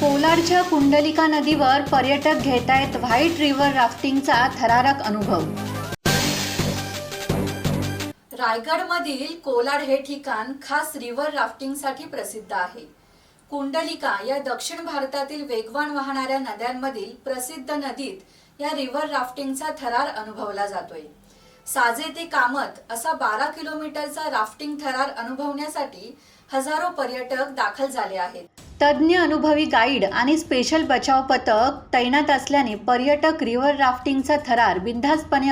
कोलाडच्या कुंडलिका नदीवर पर्यटक घेतायत white river राफ्टिंगचा थरारक अनुभव. रायगडमधील कोलाड हे ठिकाण खास रिव्हर राफ्टिंगसाठी प्रसिद्ध आहे. कुंडलिका या दक्षिण भारतातील वेगवान वाहणाऱ्या नद्यांमधील प्रसिद्ध नदीत या रिव्हर राफ्टिंगचा थरार अनुभवला जातोय. साजे ते कामत असा बारा किलोमीटरचा राफ्टिंग थरार अनुभवण्यासाठी हजारो पर्यटक दाखल झाले आहेत. तज्ज्ञ अनुभवी गाईड आणि स्पेशल बचाव पथक तैनात असल्याने पर्यटक रिव्हर राफ्टिंगचा थरार बिनधास्तपणे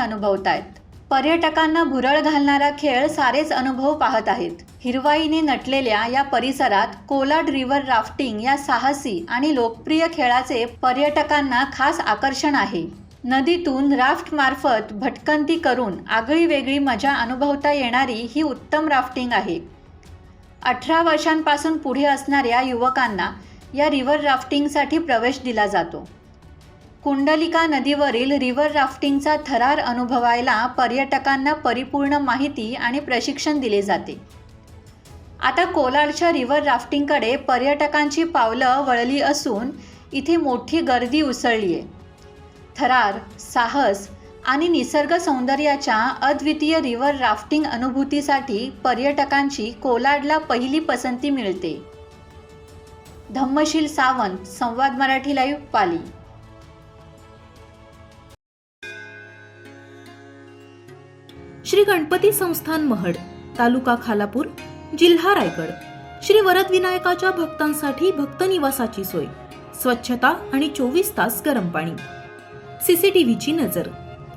आहेत. पर्यटकांना भुरळ घालणारा खेळ सारेच अनुभव पाहत आहेत. हिरवाईने नटलेल्या या परिसरात कोलाड रिव्हर राफ्टिंग या साहसी आणि लोकप्रिय खेळाचे पर्यटकांना खास आकर्षण आहे. नदीतून राफ्ट मार्फत भटकंती करून आगळी वेगळी मजा अनुभवता येणारी ही उत्तम राफ्टिंग आहे. अठरा वर्षांपासून पुढे असणाऱ्या युवकांना या रिव्हर राफ्टिंगसाठी प्रवेश दिला जातो. कुंडलिका नदीवरील रिव्हर राफ्टिंगचा थरार अनुभवायला पर्यटकांना परिपूर्ण माहिती आणि प्रशिक्षण दिले जाते. आता कोलाडच्या रिव्हर राफ्टिंगकडे पर्यटकांची पावलं वळली असून इथे मोठी गर्दी उसळली आहे थरार साहस आणि निसर्ग सौंदर्याच्या अद्वितीय रिव्हर राफ्टिंग अनुभूतीसाठी पर्यटकांची कोलाडला पहिली पसंती मिळते. धम्मशील सावंत संवाद मराठी लाईव्ह पाली. श्री गणपती संस्थान महड तालुका खालापूर जिल्हा रायगड. श्री वरद विनायकाच्या भक्तांसाठी भक्त निवासाची सोय. स्वच्छता आणि चोवीस तास गरम पाणी. सीसीटीव्हीची नजर.